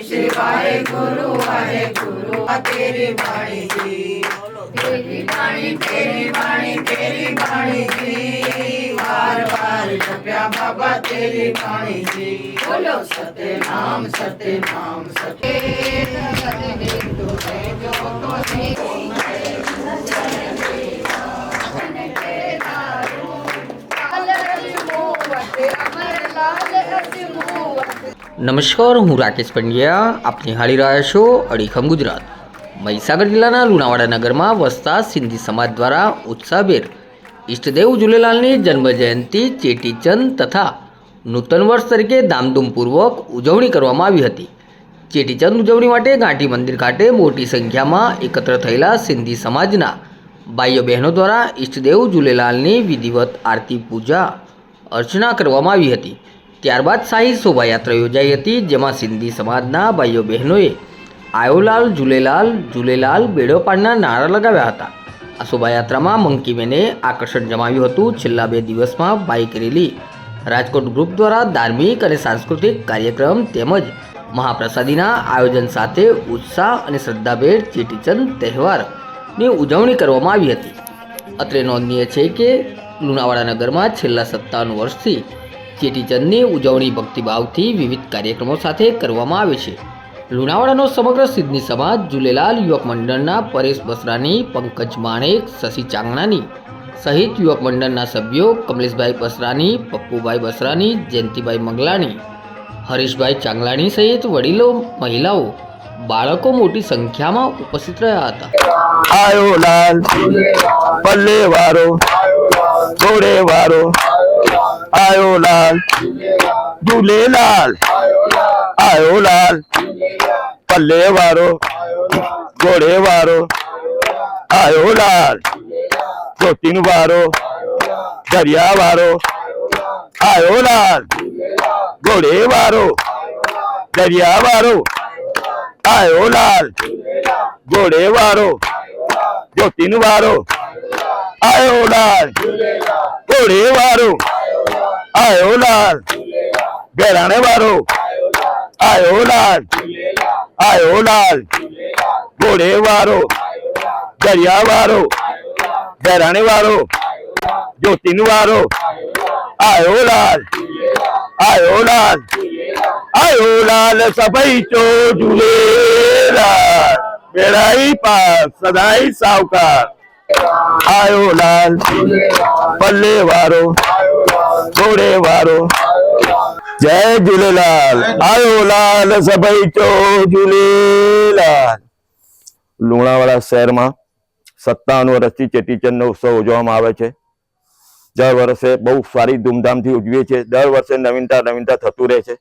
श्री वाहे गुरु वाहे गुरु तेरी वाणी जी तेरी वाणी तेरी वाणी तेरी वाणी जी बार बार जप्या बाबा तेरी वाणी जी बोलो सत्य नाम सत्य नाम सत्य નમસ્કાર, હું રાકેશ પંડ્યા. આપ નિહાળી રહ્યા છો અડીખમ ગુજરાત. મહીસાગર જિલ્લાના લુણાવાડા નગરમાં વસતા સિંધી સમાજ દ્વારા ઉત્સાહભેર ઈષ્ટદેવ ઝૂલેલાલની જન્મજયંતિ ચેટીચંદ તથા નૂતન વર્ષ તરીકે ધામધૂમપૂર્વક ઉજવણી કરવામાં આવી હતી. ચેટીચંદ ઉજવણી માટે ગાંઠી મંદિર ખાતે મોટી સંખ્યામાં એકત્ર થયેલા સિંધી સમાજના ભાઈઓ બહેનો દ્વારા ઈષ્ટદેવ ઝૂલેલાલની વિધિવત આરતી પૂજા અર્ચના કરવામાં આવી હતી. ત્યારબાદ શાહી શોભાયાત્રા યોજાઈ હતી, જેમાં સિંધી સમાજના ભાઈઓ બહેનોએ આયોલાલ, ઝૂલેલાલ ઝૂલેલાલ બેડો પાડના નારા લગાવ્યા હતા. આ શોભાયાત્રામાં મંકીબેને આકર્ષણ જમાવ્યું હતું. છેલ્લા બે દિવસમાં બાઇક રેલી રાજકોટ ગ્રુપ દ્વારા ધાર્મિક અને સાંસ્કૃતિક કાર્યક્રમ તેમજ મહાપ્રસાદીના આયોજન સાથે ઉત્સાહ અને શ્રદ્ધાભેર ચેટીચંદ તહેવારની ઉજવણી કરવામાં આવી હતી. અત્રે નોંધનીય છે કે લુણાવાડા નગરમાં છેલ્લા સત્તાવન વર્ષથી ચેટીચંદની ઉજવણી ભક્તિભાવથી વિવિધ કાર્યક્રમો સાથે કરવામાં આવે છે. લુણાવાડાનો સમગ્ર સિદ્ધની સમાજ ઝૂલેલાલ યુવક મંડળના પરેશ બસરાની, પંકજ માણેક, શશી ચાંગણાની સહિત યુવક મંડળના સભ્યો કમલેશભાઈ બસરાની, પપ્પુભાઈ બસરાની, જયંતિભાઈ મંગલાણી હરીશભાઈ ચાંગલાણી સહિત વડીલો, મહિલાઓ, બાળકો મોટી સંખ્યામાં ઉપસ્થિત રહ્યા હતા. આયો લાલ પલ્લે વારો ઘોડે વારો આયો લાલ ઝૂલેલાલ આયો લાલ પલ્લે વારો ઘોડે વારો આયો લાલ ચોટીન વારો દરિયા વારો આયો લાલ ઘોડે વારો દરિયા વારો આયો લાલ ઘોડે વારો જ્યોતિન વારો આયો લાલ ઘોડે વારો આયો લાલ ઘેરાણે વારો આયો લાલ આયો લાલ ઘોડે વારો દરિયા વારો ઘેરાણે વારો જ્યોતિન વારો આયો લાલ આયો લાલ આયો લાલ સભઈ ચો ઝૂલેલાલ બેડાઈ પાસ સદાઈ સાવકાર આયો લાલ પલ્લે વારો ઘોડે વારો જય ઝૂલેલાલ આયો લાલ સભાઈ ચો ઝૂલેલાલ લુણાવાડા શહેરમાં સત્તાવન વર્ષથી ચેટીચંદનો ઉત્સવ ઉજવવામાં આવે છે। દર વર્ષે બહુ સારી ધૂમધામથી ઉજવીએ છીએ। દર વર્ષે નવીનતા નવીનતા થતું રહે છે।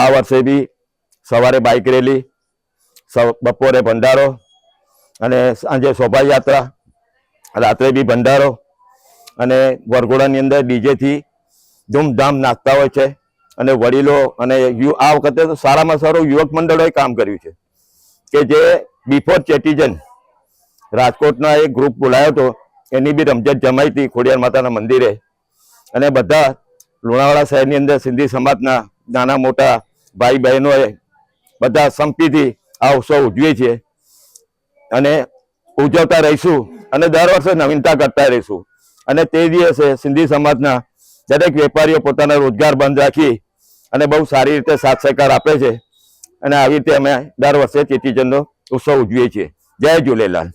આ વર્ષે બી સવારે બાઇક રેલી બપોરે ભંડારો અને સાંજે શોભાયાત્રા, રાત્રે બી ભંડારો અને વરઘોડાની અંદર ડીજેથી ધૂમધામ નાચતા હોય છે. અને વડીલો અને આ વખતે તો સારામાં સારું યુવક મંડળોએ કામ કર્યું છે. કે જે બિફોર ચેટીજન રાજકોટના એક ગ્રુપ બોલાયો હતો, એની બી રમઝટ જમાઈ હતી ખોડિયાર માતાના મંદિરે. અને બધા લુણાવાડા શહેરની અંદર સિંધી સમાજના નાના મોટા ભાઈ બહેનોએ બધા સંપીથી આ ઉત્સવ ઉજવીએ છીએ. અને ઉજવતા રહીશું અને દર વર્ષે નવીનતા કરતા રહીશું. અને તે દિવસે સિંધી સમાજના દરેક વેપારીઓ પોતાના રોજગાર બંધ રાખી અને બહુ સારી રીતે સાથ સહકાર આપે છે. અને આવી રીતે અમે દર વર્ષે ચેટીચંદનો ઉત્સવ ઉજવીએ છીએ. જય ઝૂલેલાલ.